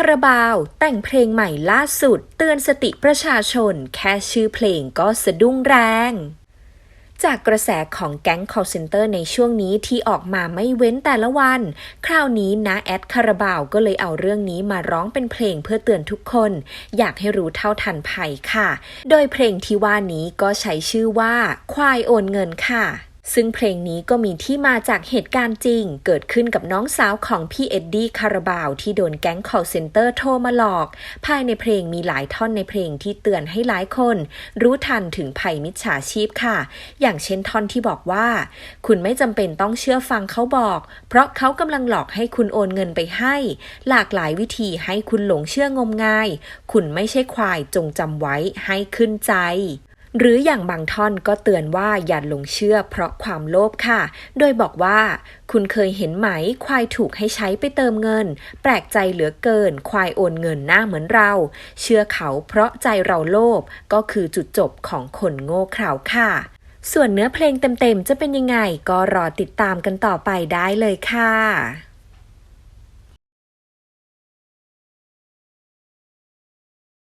คาราบาว แต่งเพลงใหม่ล่าสุด เตือนสติประชาชน แค่ชื่อเพลงก็สะดุ้งแรงจากกระแสของแก๊ง call center ในช่วงนี้ที่ออกมาไม่เว้นแต่ละวัน คราวนี้นะแอดคาราบาวก็เลยเอาเรื่องนี้มาร้องเป็นเพลงเพื่อเตือนทุกคน อยากให้รู้เท่าทันภัยค่ะ โดยเพลงที่ว่านี้ก็ใช้ชื่อว่า ควายโอนเงินค่ะ ซึ่งเพลงนี้ก็มีที่มาจากเหตุการณ์จริง เกิดขึ้นกับน้องสาวของพี่เอ็ดดี้คาราบาว ที่โดนแก๊ง call center โทรมาหลอก ภายในเพลงมีหลายท่อนในเพลงที่เตือนให้หลายคน รู้ทันถึงภัยมิจฉาชีพค่ะ อย่างเช่นท่อนที่บอกว่า คุณไม่จำเป็นต้องเชื่อฟังเขาบอก เพราะเขากำลังหลอกให้คุณโอนเงินไปให้ หลากหลายวิธีให้คุณหลงเชื่องมงาย คุณไม่ใช่ควายจงจำไว้ให้ขึ้นใจ หรืออย่างบางท่อนก็เตือนว่าอย่าหลงเชื่อเพราะความโลภค่ะ โดยบอกว่า คุณเคยเห็นไหมควายถูกให้ใช้ไปเติมเงิน แปลกใจเหลือเกิน ควายโอนเงินหน้าเหมือนเรา เชื่อเขาเพราะใจเราโลภก็คือจุดจบของคนโง่เขลาค่ะส่วนเนื้อเพลงเต็มๆ จะเป็นยังไงก็รอติดตามกันต่อไปได้เลยค่ะ